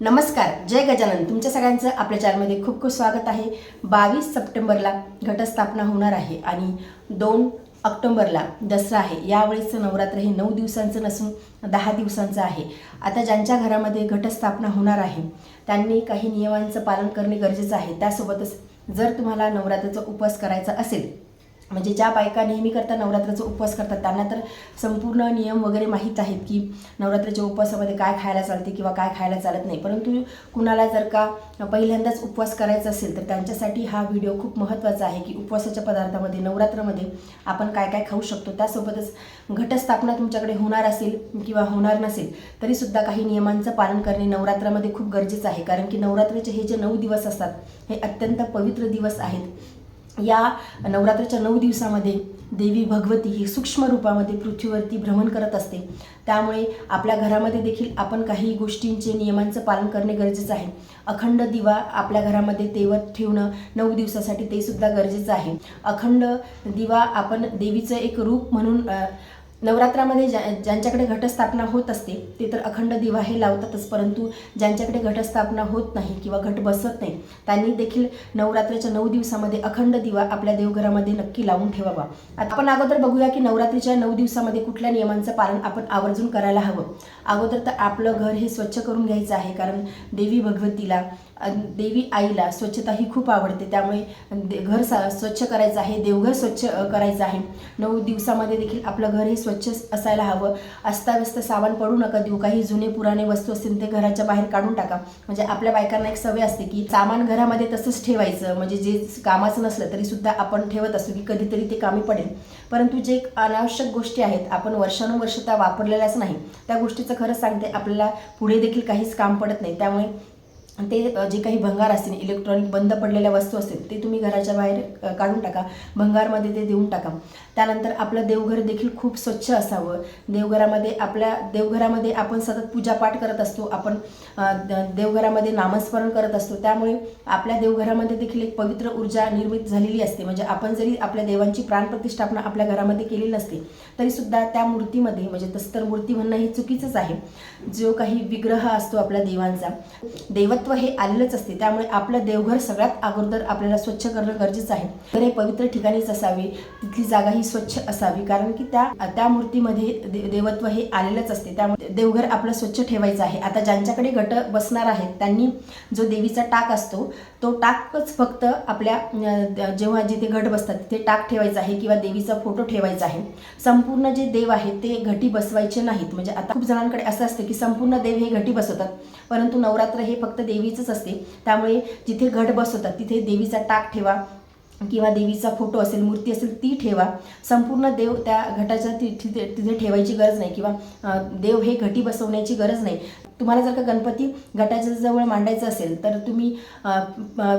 नमस्कार जय गजानन. तुमच्या सगळ्यांचं आपल्या चॅनलमध्ये खूप खूप स्वागत आहे. बावीस सप्टेंबरला घटस्थापना होणार आहे आणि दोन ऑक्टोंबरला दसरा आहे. यावेळेचं नवरात्र हे नऊ दिवसांचं नसून दहा दिवसांचं आहे. आता ज्यांच्या घरामध्ये घटस्थापना होणार आहे त्यांनी काही नियमांचं पालन करणे गरजेचं आहे. त्यासोबतच जर तुम्हाला नवरात्राचा उपवास करायचा असेल म्हणजे ज्या बायका नेहमी करता नवरात्राचा उपवास करतात त्यांना तर संपूर्ण नियम वगैरे माहीत आहेत की नवरात्राच्या उपवासामध्ये काय खायला चालते किंवा काय खायला चालत नाही. परंतु कुणाला जर का पहिल्यांदाच उपवास करायचा असेल तर त्यांच्यासाठी हा व्हिडिओ खूप महत्त्वाचा आहे की उपवासाच्या पदार्थामध्ये नवरात्रामध्ये आपण काय काय खाऊ शकतो त्यासोबतच घटस्थापना तुमच्याकडे होणार असेल किंवा होणार नसेल तरीसुद्धा काही नियमांचं पालन करणे नवरात्रामध्ये खूप गरजेचं आहे. कारण की नवरात्राचे हे जे नऊ दिवस असतात हे अत्यंत पवित्र दिवस आहेत. या नवरात्राच्या नऊ दिवसामध्ये देवी भगवती ही सूक्ष्म रूपामध्ये पृथ्वीवरती भ्रमण करत असते. त्यामुळे आपल्या घरामध्ये देखील आपण काही गोष्टींचे नियमांचं पालन करणे गरजेचं आहे. अखंड दिवा आपल्या घरामध्ये तेवत ठेवणं नऊ दिवसासाठी ते सुद्धा गरजेचं आहे. अखंड दिवा आपण देवीचं एक रूप म्हणून नवरात्रामध्ये ज्या ज्यांच्याकडे घटस्थापना होत असते ते तर अखंड दिवा हे लावतातच परंतु ज्यांच्याकडे घटस्थापना होत नाही किंवा घट बसत नाही त्यांनी देखील नवरात्राच्या नऊ दिवसामध्ये अखंड दिवा आपल्या देवघरामध्ये नक्की लावून ठेवावा. आता आपण अगोदर बघूया की नवरात्रीच्या नऊ दिवसामध्ये कुठल्या नियमांचं पालन आपण आवर्जून करायला हवं. अगोदर तर आपलं घर हे स्वच्छ करून घ्यायचं आहे कारण देवी भगवतीला देवी आईला स्वच्छता ही खूप आवडते त्यामुळे दे- घर सा स्वच्छ करायचं आहे देवघर स्वच्छ करायचं आहे. नऊ दिवसामध्ये देखील आपलं घर हे स्वच्छ असायला हवं. अस्ताव्यस्त सामान पडू नका देऊ. काही जुने पुराणे वस्तू असतील ते घराच्या बाहेर काढून टाका. म्हणजे आपल्या बायकांना एक सवय असते की सामान घरामध्ये तसंच ठेवायचं. म्हणजे जे कामाचं नसलं तरी सुद्धा आपण ठेवत असतो की कधीतरी ते कामी पडेल. परंतु जे अनावश्यक गोष्टी आहेत आपण वर्षानुवर्ष त्या वापरलेल्याच नाही. त्या गोष्टीचं खरंच सांगते आपल्याला पुढे देखील काहीच काम पडत नाही. त्यामुळे ते जे काही भंगार असतील इलेक्ट्रॉनिक बंद पडलेल्या वस्तू असतील ते तुम्ही घराच्या बाहेर काढून टाका. भंगारमध्ये ते देऊन टाका. त्यानंतर आपलं देवघर देखील खूप स्वच्छ असावं. देवघरामध्ये आपल्या देवघरामध्ये आपण सतत पूजापाठ करत असतो. आपण द- देवघरामध्ये नामस्मरण करत असतो. त्यामुळे आपल्या देवघरामध्ये देखील एक पवित्र ऊर्जा निर्मित झालेली असते. म्हणजे आपण जरी आपल्या देवांची प्राणप्रतिष्ठापना आपल्या घरामध्ये केलेली नसते तरीसुद्धा त्या मूर्तीमध्ये म्हणजे तसं तर मूर्ती म्हणणं हे चुकीचंच आहे. जो काही विग्रह असतो आपल्या देवांचा देवत्व हे आलेलंच असते. त्यामुळे आपलं देवघर सगळ्यात अगोदर आपल्याला स्वच्छ करणं गरजेचं आहे. तर हे पवित्र ठिकाणीच असावे. तिथली जागा ही स्वच्छ असावी. कारण की त्या त्या मूर्तीमध्ये दे- देवत्व हे आलेलंच असते. त्यामुळे देवघर आपलं स्वच्छ ठेवायचं आहे. आता ज्यांच्याकडे गट बसणार आहेत त्यांनी जो देवीचा टाक असतो तो टाकच फक्त आपल्या जेव्हा जिथे घट बसतात तिथे टाक ठेवायचा आहे किंवा देवीचा फोटो ठेवायचा आहे. संपूर्ण जे देव आहे ते घटी बसवायचे नाहीत. म्हणजे आता खूप जणांकडे असं असतं की संपूर्ण देव हे घटी बसवतात. परंतु नवरात्र हे फक्त देवीचंच असते. त्यामुळे जिथे घट बसवतात तिथे देवीचा टाक ठेवा किंवा देवीचा फोटो असेल मूर्ती असेल ती ठेवा. संपूर्ण देव त्या घटाच्या तिथे तिथे ठेवायची गरज नाही किंवा देव हे घटी बसवण्याची गरज नाही. तुम्हाला जर का गणपती गटाच्या जवळ मांडायचं असेल तर तुम्ही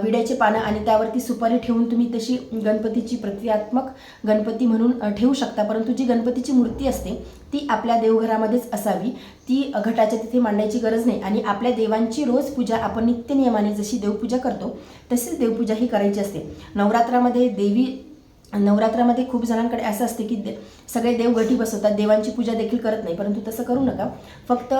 विड्याचे पानं आणि त्यावरती सुपारी ठेवून तुम्ही तशी गणपतीची प्रतिकात्मक गणपती म्हणून ठेवू शकता. परंतु जी गणपतीची मूर्ती असते ती आपल्या देवघरामध्येच असावी. ती घटाच्या तिथे मांडायची गरज नाही. आणि आपल्या देवांची रोज पूजा आपण नित्यनियमाने जशी देवपूजा करतो तशीच देवपूजा ही करायची असते. नवरात्रामध्ये देवी नवरात्रामध्ये खूप जणांकडे असं असते की दे सगळे देव घटी बसवतात देवांची पूजा देखील करत नाही परंतु तसं करू नका. फक्त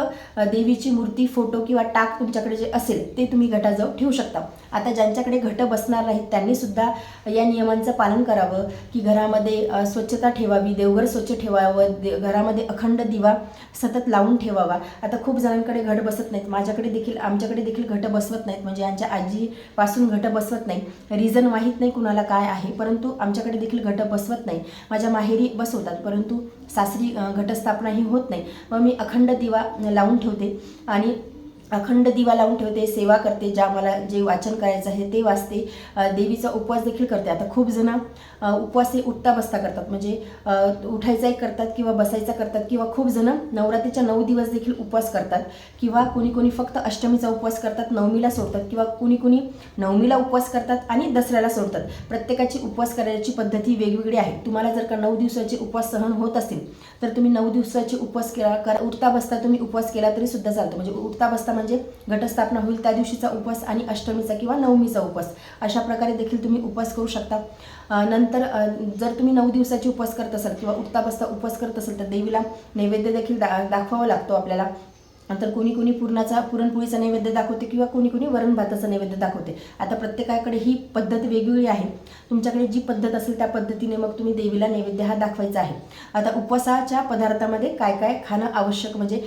देवीची मूर्ती फोटो किंवा टाक तुमच्याकडे जे असेल ते तुम्ही घटाजवळ ठेवू शकता. आता ज्यांच्याकडे घट बसणार नाहीत त्यांनीसुद्धा या नियमांचं पालन करावं की घरामध्ये स्वच्छता ठेवावी देवघर स्वच्छ ठेवावं दे घरामध्ये अखंड दिवा सतत लावून ठेवावा. आता खूप जणांकडे घट बसत नाहीत. माझ्याकडे देखील आमच्याकडे देखील घट बसवत नाहीत. म्हणजे यांच्या आजीपासून घट बसवत नाही रिझन माहीत नाही कुणाला काय आहे. परंतु आमच्याकडे देखील घट बसवत नाही. माझ्या माहेरी बसवतात. परंतु सासरी घटस्थापना ही होत नाही. मग मी अखंड दिवा लावून ठेवते. आणि अखंड दिवा लावून ठेवते सेवा करते ज्या मला जे वाचन करायचं आहे ते वाचते. देवीचा उपवास देखील करते. आता खूप जण उपवास हे उठता बसता करतात. म्हणजे उठायचाही करतात किंवा बसायचा करतात किंवा खूप जण नवरात्रीच्या नऊ दिवस देखील उपवास करतात. किंवा कुणी कुणी फक्त अष्टमीचा उपवास करतात नवमीला सोडतात किंवा कुणी कुणी नवमीला उपवास करतात आणि दसऱ्याला सोडतात. प्रत्येकाची उपवास करायची पद्धती वेगवेगळी आहे. तुम्हाला जर का नऊ दिवसाचे उपवास सहन होत असतील तर तुम्ही नऊ दिवसाचे उपवास केला करा. उठता बसता तुम्ही उपवास केला तरी सुद्धा चालतो. म्हणजे उठता बसता म्हणजे घटस्थापना होईल त्या दिवशीचा उपवास आणि अष्टमीचा किंवा नवमीचा उपवास. अशा प्रकारे देखील तुम्ही उपवास करू शकता. नंतर जर तुम्ही नऊ दिवसाची उपवास करत असाल किंवा उठता बसता उपवास करत असाल तर देवीला नैवेद्य देखील दा दाखवावा लागतो आपल्याला. नंतर कोणी कोणी पुरणाचा पुरणपोळीचा नैवेद्य दाखवते किंवा कोणी कोणी वरण भाताचा नैवेद्य दाखवते. आता प्रत्येकाकडे ही पद्धत वेगवेगळी आहे. तुमच्याकडे जी पद्धत असेल त्या पद्धतीने मग तुम्ही देवीला नैवेद्य हा दाखवायचा आहे. आता उपवासाच्या पदार्थामध्ये काय काय खाणं आवश्यक म्हणजे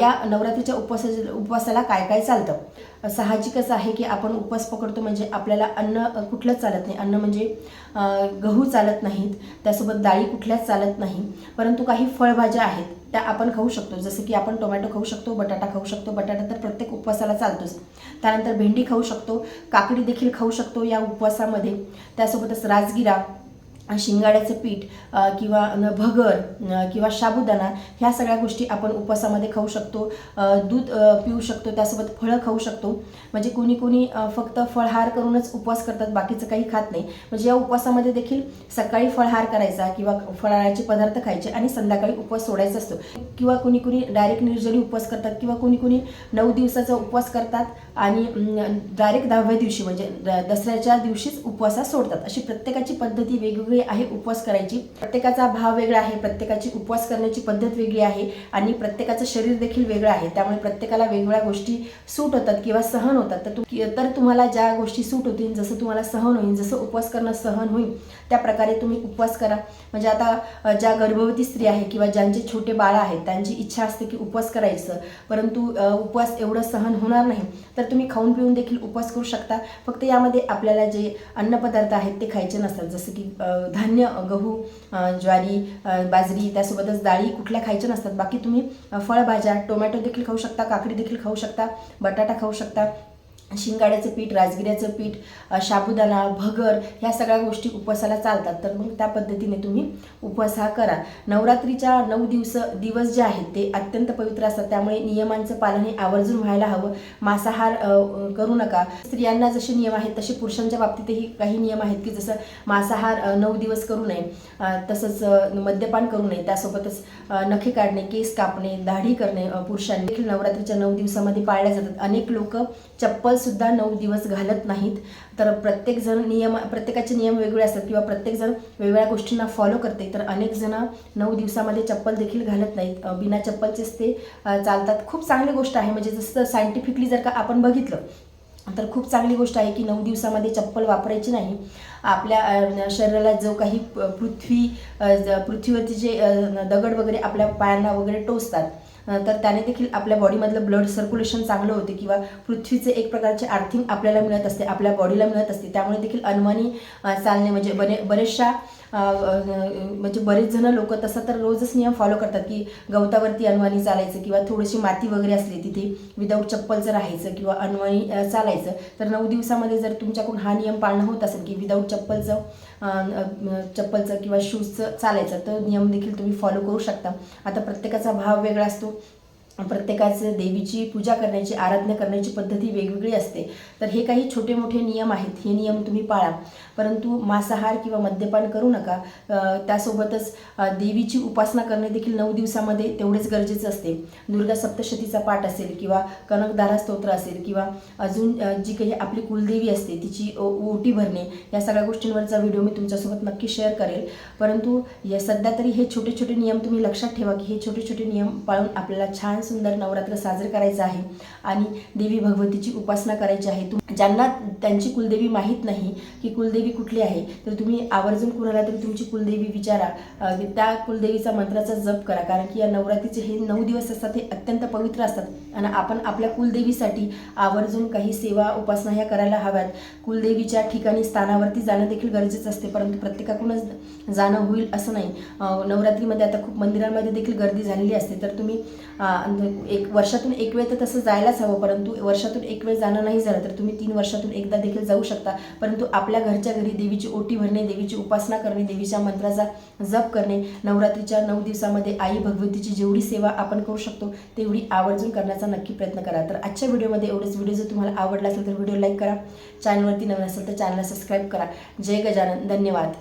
या नवरात्रीच्या उपवासा उपवासाला काय काय चालतं? साहजिकच आहे की आपण उपवास पकडतो म्हणजे आपल्याला अन्न कुठलंच चालत नाही. अन्न म्हणजे गहू चालत नाहीत. त्यासोबत डाळी कुठल्याच चालत नाही. परंतु काही फळभाज्या आहेत. त्या आपण खाऊ शकतो. जसं की आपण टोमॅटो खाऊ शकतो बटाटा खाऊ शकतो. बटाटा तर प्रत्येक उपवासाला चालतोच. त्यानंतर भेंडी खाऊ शकतो. काकडी देखील खाऊ शकतो या उपवासामध्ये. त्यासोबतच राजगिरा शिंगाड्याचं पीठ किंवा न भगर किंवा साबुदाणा ह्या सगळ्या गोष्टी आपण उपवासामध्ये खाऊ शकतो. दूध पिऊ शकतो त्यासोबत फळं खाऊ शकतो. म्हणजे कोणी कोणी फक्त फळहार करूनच उपवास करतात बाकीचं काही खात नाही. म्हणजे या उपवासामध्ये देखील सकाळी फळहार करायचा किंवा फळाळाचे पदार्थ खायचे आणि संध्याकाळी उपवास सोडायचा असतो. किंवा कोणी कोणी डायरेक्ट निर्जली उपवास करतात किंवा कोणी कोणी नऊ दिवसाचा उपवास करतात आणि डायरेक्ट दहाव्या दिवशी म्हणजे द- दसऱ्याच्या दिवशीच उपवासा सोडतात. अशी प्रत्येकाची पद्धती वेगवेगळी आहे उपवास करायची. प्रत्येकाचा भाव वेगळा आहे प्रत्येकाची उपवास करण्याची पद्धत वेगळी आहे आणि प्रत्येकाचं शरीर देखील वेगळं आहे. त्यामुळे प्रत्येकाला वेगवेगळ्या गोष्टी सूट होतात किंवा सहन होतात. तर तु तर तुम्हाला ज्या गोष्टी सूट होतील जसं तुम्हाला सहन होईल जसं उपवास करणं सहन होईल त्या प्रकारे तुम्ही उपवास करा. म्हणजे आता ज्या गर्भवती स्त्री आहे किंवा ज्यांचे छोटे बाळ आहेत त्यांची इच्छा असते की उपवास करायचं. परंतु उपवास एवढं सहन होणार नाही तर तुम्ही खाऊन पिऊन देखील उपवास करू शकता. फक्त यामध्ये आपल्याला जे अन्नपदार्थ आहेत ते खायचे नसतात. जसं की धान्य गहू ज्वारी बाजरी त्यासोबतच डाळी कुठल्या खायच्या नसतात. बाकी तुम्ही फळभाज्या टोमॅटो देखील खाऊ शकता काकडी देखील खाऊ शकता बटाटा खाऊ शकता शिंगाड्याचं पीठ राजगिऱ्याचं पीठ शाबुदाणा साबुदाणा भगर ह्या सगळ्या गोष्टी उपवासाला चालतात. तर मग त्या पद्धतीने तुम्ही उपवास हा करा. नवरात्रीच्या नऊ दिवस दिवस जे आहेत ते अत्यंत पवित्र असतात. त्यामुळे नियमांचं पालन हे आवर्जून व्हायला हवं. मांसाहार करू नका. स्त्रियांना जसे नियम आहेत तसे पुरुषांच्या बाबतीतही काही नियम आहेत की जसं मांसाहार नऊ दिवस करू नये तसंच मद्यपान करू नये. त्यासोबतच नखे काढणे केस कापणे दाढी करणे पुरुषांनी देखील नवरात्रीच्या नऊ दिवसामध्ये पाळल्या जातात. अनेक लोक चप्पल सुद्धा नऊ दिवस घालत नाहीत. तर प्रत्येक जण नियम प्रत्येकाचे नियम वेगवेगळे असतात किंवा प्रत्येक जण वेगवेगळ्या गोष्टींना फॉलो करते. तर अनेक जण नऊ दिवसामध्ये चप्पल देखील घालत नाहीत. बिना चप्पलचेच ते चालतात. खूप चांगली गोष्ट आहे. म्हणजे जसं सायंटिफिकली जर का आपण बघितलं तर खूप चांगली गोष्ट आहे की नऊ दिवसामध्ये चप्पल वापरायची नाही. आपल्या शरीराला जो काही पृथ्वी पृथ्वीवरचे पृथ्वीवरती जे दगड वगैरे आपल्या पायांना वगैरे टोचतात तर त्याने देखील आपल्या बॉडीमधलं ब्लड सर्क्युलेशन चांगलं होते किंवा पृथ्वीचे एक प्रकारचे आर्थिंग आपल्याला मिळत असते आपल्या बॉडीला मिळत असते. त्यामुळे देखील अनमनी चालणे म्हणजे बने बरेचशा म्हणजे बरेच जण लोक तसं तर रोजच नियम फॉलो करतात की गवतावरती अनवाणी चालायचं किंवा थोडीशी माती वगैरे असली तिथे विदाऊट चप्पलचं राहायचं किंवा अनवाणी चालायचं तर नऊ दिवसामध्ये जर तुमच्याकडून हा नियम पाळणं होत असेल की विदाऊट चप्पलचं चप्पलचं किंवा शूजचं चालायचं तर नियम देखील तुम्ही फॉलो करू शकता. आता प्रत्येकाचा भाव वेगळा असतो. प्रत्येकाचं देवीची पूजा करण्याची आराधना करण्याची पद्धती वेगवेगळी असते. तर हे काही छोटे मोठे नियम आहेत. हे नियम तुम्ही पाळा. परंतु मांसाहार किंवा मद्यपान करू नका. त्यासोबतच देवीची उपासना करणे देखील नऊ दिवसामध्ये तेवढेच गरजेचं असते. दुर्गा सप्तशतीचा पाठ असेल किंवा कनकदारा स्तोत्र असेल किंवा अजून जी काही आपली कुलदेवी असते तिची ओ- ओटी भरणे या सगळ्या गोष्टींवरचा व्हिडिओ मी तुमच्यासोबत नक्की शेअर करेल. परंतु या सध्या तरी हे छोटे छोटे नियम तुम्ही लक्षात ठेवा की हे छोटे छोटे नियम पाळून आपल्याला छान सुंदर नवरात्र साजरं करायचं आहे आणि देवी भगवतीची उपासना करायची आहे. तुम ज्यांना त्यांची कुलदेवी माहीत नाही की कुलदेवी कुठली आहे तर तुम्ही आवर्जून कुणाला तरी तुमची कुलदेवी विचारा. त्या कुलदेवीचा मंत्राचा जप करा कारण की या नवरात्रीचे हे नऊ दिवस असतात हे अत्यंत पवित्र असतात. आणि आपण आपल्या कुलदेवीसाठी आवर्जून काही सेवा उपासना ह्या करायला हव्यात. कुलदेवीच्या ठिकाणी स्थानावरती जाणं देखील गरजेचं असते परंतु प्रत्येकाकडूनच जाणं होईल असं नाही. नवरात्रीमध्ये आता खूप मंदिरांमध्ये देखील गर्दी झालेली असते तर तुम्ही म्हणजे एक वर्षातून एक वेळ तर तसं जायलाच हवं परंतु वर्षातून एक वेळ जाणं नाही झालं तर तुम्ही तीन वर्षातून एकदा देखील जाऊ शकता. परंतु आपल्या घरच्या घरी देवीची ओटी भरणे देवीची उपासना करणे देवीच्या मंत्राचा जप करणे नवरात्रीच्या नऊ दिवसामध्ये आई भगवतीची जेवढी सेवा आपण करू शकतो तेवढी आवर्जून करण्याचा नक्की प्रयत्न करा. तर आजच्या व्हिडिओमध्ये एवढेच. व्हिडिओ जर तुम्हाला आवडला असेल तर व्हिडिओ लाईक करा. चॅनलवरती नवीन असेल तर चॅनलला सबस्क्राईब करा. जय गजानन. धन्यवाद.